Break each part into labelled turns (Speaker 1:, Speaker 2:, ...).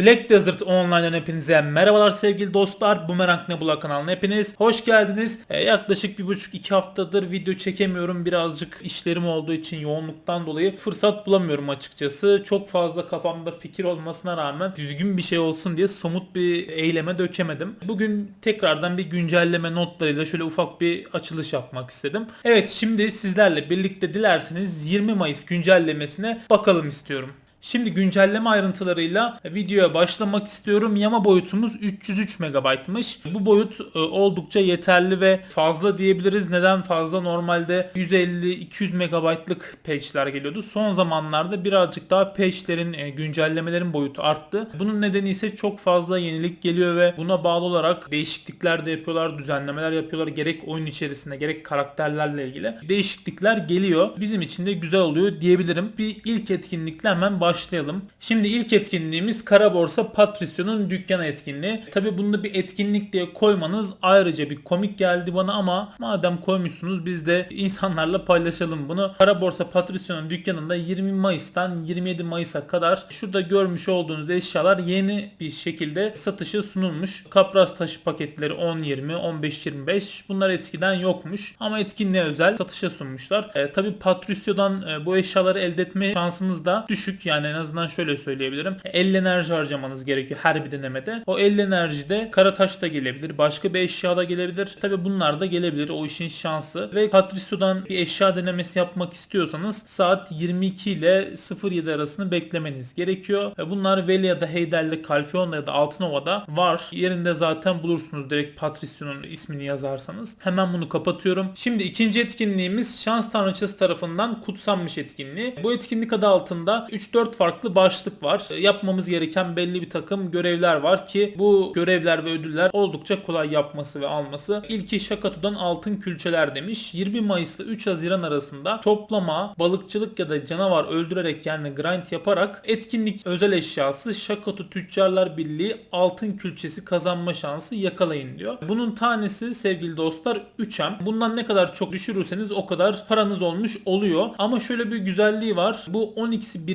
Speaker 1: Black Desert Online'dan hepinize merhabalar sevgili dostlar. Bumerang Nebula kanalına hepiniz hoş geldiniz. Ee, yaklaşık bir buçuk iki haftadır video çekemiyorum. Birazcık işlerim olduğu için yoğunluktan dolayı fırsat bulamıyorum açıkçası. Çok fazla kafamda fikir olmasına rağmen düzgün bir şey olsun diye somut bir eyleme dökemedim. Bugün tekrardan bir güncelleme notlarıyla şöyle ufak bir açılış yapmak istedim. Evet şimdi sizlerle birlikte dilerseniz 20 Mayıs güncellemesine bakalım istiyorum. Şimdi güncelleme ayrıntılarıyla videoya başlamak istiyorum. Yama boyutumuz 303 MB'mış. Bu boyut e, oldukça yeterli ve fazla diyebiliriz. Neden fazla? Normalde 150-200 MB'lık patch'ler geliyordu. Son zamanlarda birazcık daha patch'lerin, e, güncellemelerin boyutu arttı. Bunun nedeni ise çok fazla yenilik geliyor ve buna bağlı olarak değişiklikler de yapıyorlar, düzenlemeler yapıyorlar. Gerek oyun içerisinde gerek karakterlerle ilgili değişiklikler geliyor. Bizim için de güzel oluyor diyebilirim. Bir ilk etkinlikle hemen başlayalım. Şimdi ilk etkinliğimiz Kara Borsa Patricion'un dükkanı etkinliği. Tabi bunu bir etkinlik diye koymanız ayrıca bir komik geldi bana ama madem koymuşsunuz biz de insanlarla paylaşalım bunu. Kara Borsa Patricion'un dükkanında 20 Mayıs'tan 27 Mayıs'a kadar şurada görmüş olduğunuz eşyalar yeni bir şekilde satışa sunulmuş. Kapras taşı paketleri 10-20, 15-25 bunlar eskiden yokmuş ama etkinliğe özel satışa sunmuşlar. E, Tabi Patricion'dan e, bu eşyaları elde etme şansınız da düşük yani en azından şöyle söyleyebilirim. 50 enerji harcamanız gerekiyor her bir denemede. O 50 enerjide kara taş da gelebilir. Başka bir eşya da gelebilir. Tabi bunlar da gelebilir. O işin şansı. Ve Patricio'dan bir eşya denemesi yapmak istiyorsanız saat 22 ile 07 arasını beklemeniz gerekiyor. Bunlar Velia'da, Heydel'de, Calfeon'da ya da Altınova'da var. Yerinde zaten bulursunuz direkt Patricio'nun ismini yazarsanız. Hemen bunu kapatıyorum. Şimdi ikinci etkinliğimiz Şans Tanrıçası tarafından kutsanmış etkinliği. Bu etkinlik adı altında 3-4 farklı başlık var. E, Yapmamız gereken belli bir takım görevler var ki bu görevler ve ödüller oldukça kolay yapması ve alması. İlki Şakatu'dan altın külçeler demiş. 20 Mayıs ile 3 Haziran arasında toplama, balıkçılık ya da canavar öldürerek yani grind yaparak etkinlik özel eşyası Şakatu Tüccarlar Birliği altın külçesi kazanma şansı yakalayın diyor. Bunun tanesi sevgili dostlar 3M. Bundan ne kadar çok düşürürseniz o kadar paranız olmuş oluyor. Ama şöyle bir güzelliği var. Bu 12'si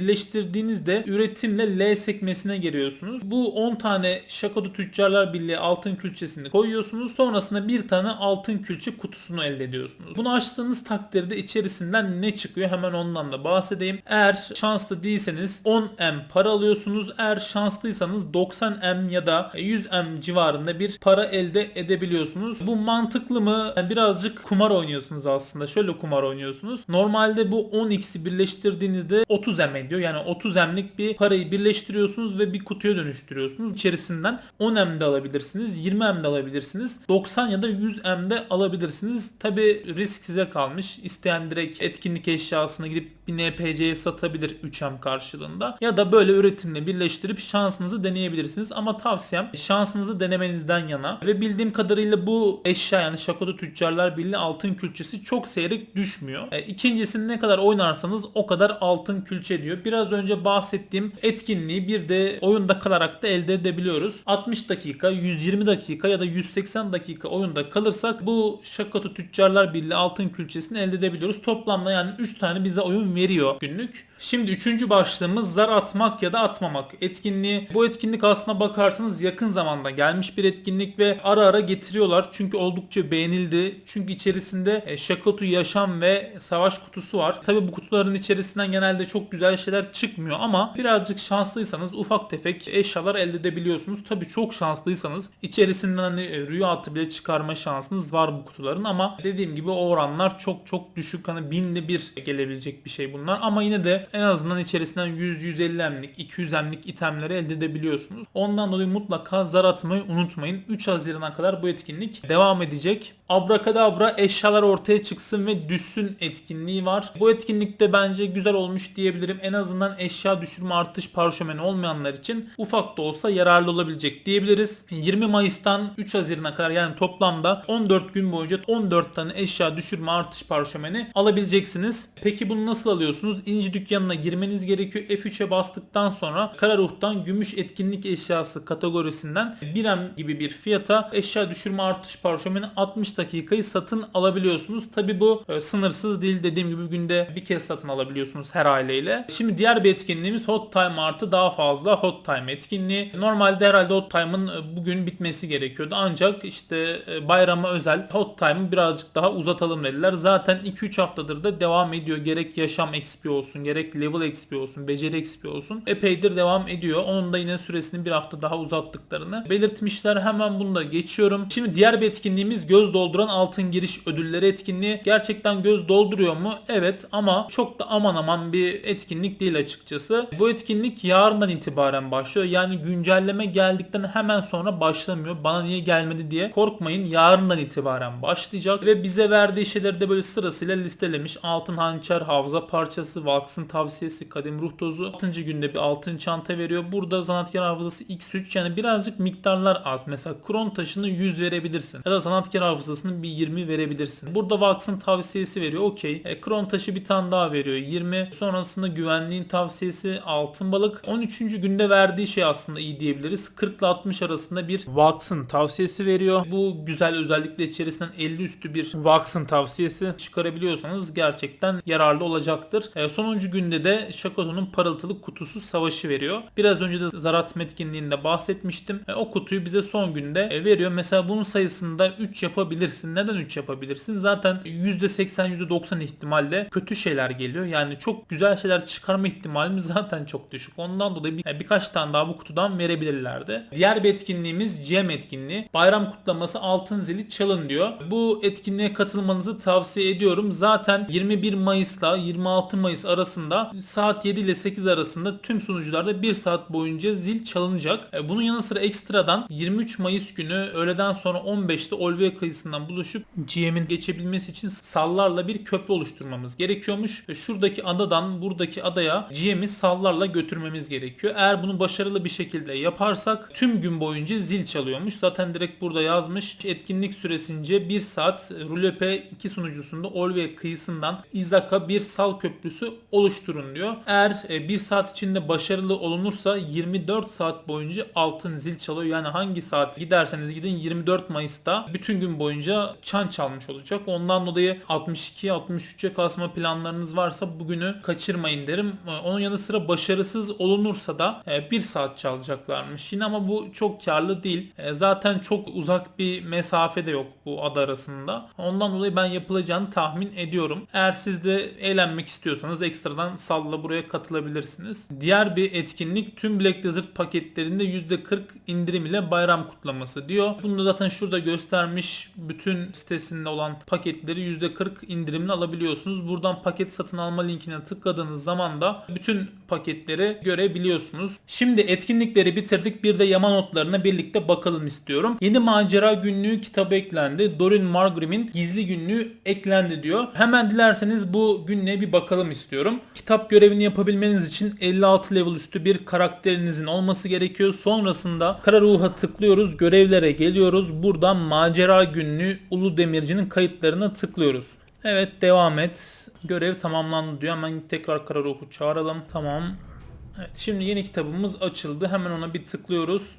Speaker 1: birleştirdiğinizde üretimle L sekmesine giriyorsunuz. Bu 10 tane Şakodu Tüccarlar Birliği altın külçesini koyuyorsunuz. Sonrasında bir tane altın külçe kutusunu elde ediyorsunuz. Bunu açtığınız takdirde içerisinden ne çıkıyor hemen ondan da bahsedeyim. Eğer şanslı değilseniz 10M para alıyorsunuz. Eğer şanslıysanız 90M ya da 100M civarında bir para elde edebiliyorsunuz. Bu mantıklı mı? Yani birazcık kumar oynuyorsunuz aslında. Şöyle kumar oynuyorsunuz. Normalde bu 10x'i birleştirdiğinizde 30M ediyor. Yani 30M'lik bir parayı birleştiriyorsunuz ve bir kutuya dönüştürüyorsunuz. İçerisinden 10M de alabilirsiniz, 20M de alabilirsiniz, 90 ya da 100M de alabilirsiniz. Tabi risk size kalmış. İsteyen direkt etkinlik eşyasına gidip bir NPC'ye satabilir 3M karşılığında. Ya da böyle üretimle birleştirip şansınızı deneyebilirsiniz. Ama tavsiyem şansınızı denemenizden yana. Ve bildiğim kadarıyla bu eşya yani Şakoda Tüccarlar Birliği altın külçesi çok seyrek düşmüyor. E, ikincisini ne kadar oynarsanız o kadar altın külçe diyor. Biraz önce bahsettiğim etkinliği bir de oyunda kalarak da elde edebiliyoruz. 60 dakika, 120 dakika ya da 180 dakika oyunda kalırsak bu Şakoda Tüccarlar Birliği altın külçesini elde edebiliyoruz. Toplamda yani 3 tane bize oyun veriyor günlük. Şimdi üçüncü başlığımız zar atmak ya da atmamak etkinliği. Bu etkinlik aslına bakarsanız yakın zamanda gelmiş bir etkinlik ve ara ara getiriyorlar. Çünkü oldukça beğenildi. Çünkü içerisinde e, Şakotu yaşam ve savaş kutusu var. Tabi bu kutuların içerisinden genelde çok güzel şeyler çıkmıyor ama birazcık şanslıysanız ufak tefek eşyalar elde edebiliyorsunuz. Tabi çok şanslıysanız içerisinden hani e, rüya atı bile çıkarma şansınız var bu kutuların ama dediğim gibi o oranlar çok çok düşük. Hani binde bir gelebilecek bir şey bunlar ama yine de en azından içerisinden 100-150 emlik, 200 emlik itemleri elde edebiliyorsunuz. Ondan dolayı mutlaka zar atmayı unutmayın. 3 Haziran'a kadar bu etkinlik devam edecek. Abrakadabra eşyalar ortaya çıksın ve düşsün etkinliği var. Bu etkinlikte bence güzel olmuş diyebilirim. En azından eşya düşürme artış parşömeni olmayanlar için ufak da olsa yararlı olabilecek diyebiliriz. 20 Mayıs'tan 3 Haziran'a kadar yani toplamda 14 gün boyunca 14 tane eşya düşürme artış parşömeni alabileceksiniz. Peki bunu nasıl alıyorsunuz? İnci dükkanına girmeniz gerekiyor. F3'e bastıktan sonra Kara Ruh'tan gümüş etkinlik eşyası kategorisinden 1M gibi bir fiyata eşya düşürme artış parşömeni 60 dakika dakikayı satın alabiliyorsunuz. Tabi bu e, sınırsız değil dediğim gibi günde bir kez satın alabiliyorsunuz her aileyle. Şimdi diğer bir etkinliğimiz Hot Time artı daha fazla Hot Time etkinliği. Normalde herhalde Hot Time'ın e, bugün bitmesi gerekiyordu. Ancak işte e, bayrama özel Hot Time'ı birazcık daha uzatalım dediler. Zaten 2-3 haftadır da devam ediyor. Gerek yaşam XP olsun, gerek level XP olsun, beceri XP olsun. Epeydir devam ediyor. Onun da yine süresini bir hafta daha uzattıklarını belirtmişler. Hemen bunu da geçiyorum. Şimdi diğer bir etkinliğimiz göz dolduran altın giriş ödülleri etkinliği. Gerçekten göz dolduruyor mu? Evet ama çok da aman aman bir etkinlik değil açıkçası. Bu etkinlik yarından itibaren başlıyor. Yani güncelleme geldikten hemen sonra başlamıyor. Bana niye gelmedi diye korkmayın. Yarından itibaren başlayacak ve bize verdiği şeyleri de böyle sırasıyla listelemiş. Altın hançer, havza parçası, Valks'ın tavsiyesi, kadim ruh tozu. 6. günde bir altın çanta veriyor. Burada zanatkar hafızası X3 yani birazcık miktarlar az. Mesela kron taşını 100 verebilirsin. Ya da zanatkar hafızasını bir 20 verebilirsin. Burada Valks'ın tavsiyesi veriyor. Okey. E, kron taşı bir tane daha veriyor. 20. Sonrasında güvenliğin tavsiyesi altın balık. 13. günde verdiği şey aslında iyi diyebiliriz. 40 ile 60 arasında bir Valks'ın tavsiyesi veriyor. Bu güzel özellikle içerisinden 50 üstü bir Valks'ın tavsiyesi çıkarabiliyorsanız gerçekten yararlı olacaktır. E, sonuncu günde de Shakoto'nun parıltılı kutusu savaşı veriyor. Biraz önce de Zarat metkinliğinde bahsetmiştim. E, o kutuyu bize son günde e, veriyor. Mesela bunun sayısında 3 yapabilirsin. Neden 3 yapabilirsin? Zaten %80 %90 ihtimalle kötü şeyler geliyor. Yani çok güzel şeyler çıkarma ihtimalimiz zaten çok düşük. Ondan dolayı bir, e, birkaç tane daha bu kutudan verebilirlerdi. Diğer bir etkinliğimiz GM etkinliği. Bayram kutlaması altın zili çalın diyor. Bu etkinliğe katılmanızı tavsiye ediyorum. Zaten 21 Mayıs'la 26 Mayıs arasında saat 7 ile 8 arasında tüm sunucularda 1 saat boyunca zil çalınacak. E, Bunun yanı sıra ekstradan 23 Mayıs günü öğleden sonra 15'te Olvia kıyısından buluşup GM'in geçebilmesi için sallarla bir köprü oluşturmamız gerekiyormuş. E, Şuradaki adadan buradaki adaya GM'i sallarla götürmemiz gerekiyor. Eğer bunu başarılı bir şekilde yaparsak tüm gün boyunca zil çalıyormuş. Zaten direkt burada yazmış. Etkinlik süresince 1 saat Rulepe 2 sunucusunda Olvia kıyısından Izaka bir sal köprüsü oluşturun diyor. Eğer 1 saat içinde başarılı olunursa 24 saat boyunca altın zil çalıyor. Yani hangi saat giderseniz gidin 24 Mayıs'ta bütün gün boyunca çan çalmış olacak. Ondan dolayı 62-63'e kasma planlarınız varsa bugünü kaçırmayın derim. Ee, Onun yanı sıra başarısız olunursa da 1 saat çalacaklarmış. Yine ama bu çok karlı değil. E, Zaten çok uzak bir mesafe de yok bu ada arasında. Ondan dolayı ben yapılacağını tahmin ediyorum. Eğer siz de eğlenmek istiyorsanız ekstradan salla buraya katılabilirsiniz. Diğer bir etkinlik tüm Black Desert paketlerinde %40 indirim ile bayram kutlaması diyor. Bunu da zaten şurada göstermiş bütün sitesinde olan paketleri %40 indirimle alabiliyorsunuz. Buradan paket satın alma linkine tıkladığınız zaman da bütün paketleri görebiliyorsunuz. Şimdi etkinlikleri bitirdik. Bir de yama notlarına birlikte bakalım istiyorum. Yeni macera günlüğü kitabı eklendi. Dorin Margrim'in gizli günlüğü eklendi diyor. Hemen dilerseniz bu günlüğe bir bakalım istiyorum. Görevini yapabilmeniz için 56 level üstü bir karakterinizin olması gerekiyor. Sonrasında kara ruha tıklıyoruz. Görevlere geliyoruz. Buradan macera günlüğü Ulu Demirci'nin kayıtlarına tıklıyoruz. Evet devam et. Görev tamamlandı diyor. Hemen tekrar kara ruhu çağıralım. Tamam. Evet şimdi yeni kitabımız açıldı. Hemen ona bir tıklıyoruz.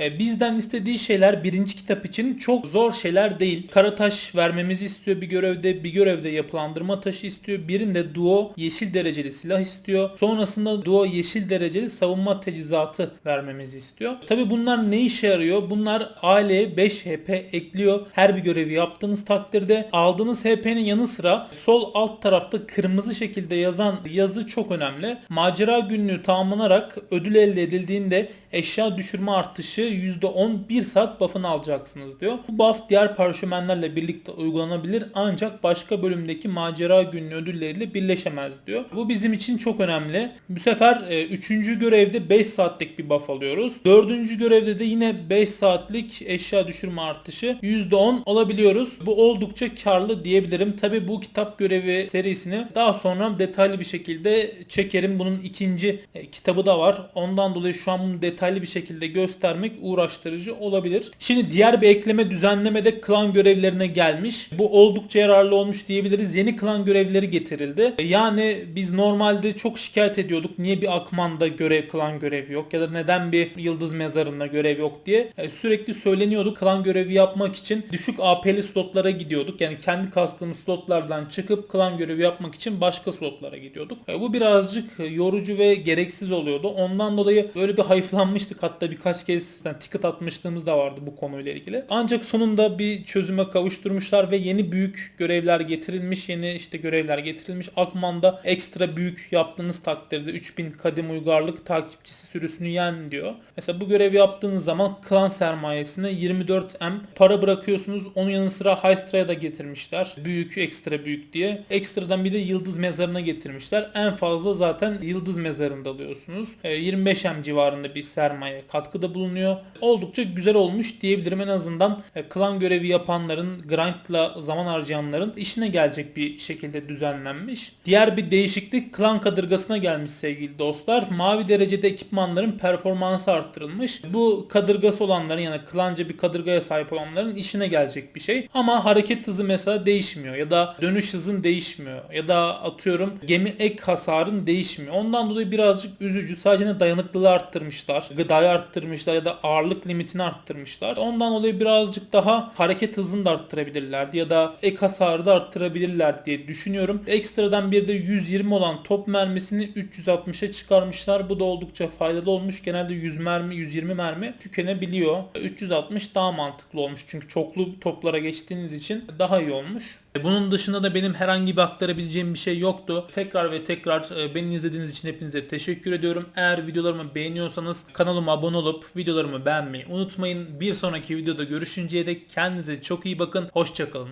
Speaker 1: E, Bizden istediği şeyler birinci kitap için çok zor şeyler değil. Kara taş vermemizi istiyor bir görevde. Bir görevde yapılandırma taşı istiyor. Birinde duo yeşil dereceli silah istiyor. Sonrasında duo yeşil dereceli savunma tecizatı vermemizi istiyor. Tabi bunlar ne işe yarıyor? Bunlar aileye 5 HP ekliyor. Her bir görevi yaptığınız takdirde aldığınız HP'nin yanı sıra sol alt tarafta kırmızı şekilde yazan yazı çok önemli. Macera günlüğü tamamlanarak ödül elde edildiğinde eşya düşürme artışı %10 1 saat buff'ını alacaksınız diyor. Bu buff diğer parşömenlerle birlikte uygulanabilir ancak başka bölümdeki macera günlüğü ödülleriyle birleşemez diyor. Bu bizim için çok önemli. Bu sefer 3. görevde 5 saatlik bir buff alıyoruz. 4. görevde de yine 5 saatlik eşya düşürme artışı %10 alabiliyoruz. Bu oldukça karlı diyebilirim. Tabi bu kitap görevi serisini daha sonra detaylı bir şekilde çekerim. Bunun ikinci e, kitabı da var. Ondan dolayı şu an bunu detaylı bir şekilde göstermek uğraştırıcı olabilir. Şimdi diğer bir ekleme düzenleme de klan görevlerine gelmiş. Bu oldukça yararlı olmuş diyebiliriz. Yeni klan görevleri getirildi. Yani biz normalde çok şikayet ediyorduk. Niye bir Akman'da görev klan görevi yok ya da neden bir Yıldız Mezarı'nda görev yok diye E, sürekli söyleniyordu. Klan görevi yapmak için düşük AP'li slotlara gidiyorduk. Yani kendi kastığımız slotlardan çıkıp klan görevi yapmak için başka slotlara gidiyorduk. E, Bu birazcık yorucu ve gereksiz oluyordu. Ondan dolayı böyle bir hayıflanmıştık. Hatta birkaç kez yani ticket atmışlığımız da vardı bu konuyla ilgili. Ancak sonunda bir çözüme kavuşturmuşlar ve yeni büyük görevler getirilmiş. Yeni işte görevler getirilmiş. Akman'da ekstra büyük yaptığınız takdirde 3000 kadim uygarlık takipçisi sürüsünü yen diyor. Mesela bu görevi yaptığınız zaman klan sermayesine 24M para bırakıyorsunuz. Onun yanı sıra Hystra'ya da getirmişler. Büyük, ekstra büyük diye. Ekstradan bir de Yıldız Mezarı'na getirmişler. En fazla zaten Yıldız Mezarı'nda alıyorsunuz. E, 25M civarında bir sermaye katkıda bulunuyor. Oldukça güzel olmuş diyebilirim. En azından e, klan görevi yapanların, grindla zaman harcayanların işine gelecek bir şekilde düzenlenmiş. Diğer bir değişiklik klan kadırgasına gelmiş sevgili dostlar. Mavi derecede ekipmanların performansı arttırılmış. Bu kadırgası olanların yani klanca bir kadırgaya sahip olanların işine gelecek bir şey. Ama hareket hızı mesela değişmiyor ya da dönüş hızın değişmiyor ya da atıyorum gemi ek hasarın değişmiyor. Ondan dolayı birazcık üzücü. Sadece dayanıklılığı arttırmışlar. Gıdayı arttırmışlar ya da ağırlık limitini arttırmışlar. Ondan dolayı birazcık daha hareket hızını da arttırabilirlerdi ya da ek hasarı da arttırabilirler diye düşünüyorum. Ekstradan bir de 120 olan top mermisini 360'a çıkarmışlar. Bu da oldukça faydalı olmuş. Genelde 100 mermi, 120 mermi tükenebiliyor. 360 daha mantıklı olmuş. Çünkü çoklu toplara geçtiğiniz için daha iyi olmuş. Bunun dışında da benim herhangi bir aktarabileceğim bir şey yoktu. Tekrar ve tekrar e, beni izlediğiniz için hepinize teşekkür ediyorum. Eğer videolarımı beğeniyorsanız kanalıma abone olup videolarımı beğenmeyi unutmayın. Bir sonraki videoda görüşünceye dek kendinize çok iyi bakın. Hoşçakalın.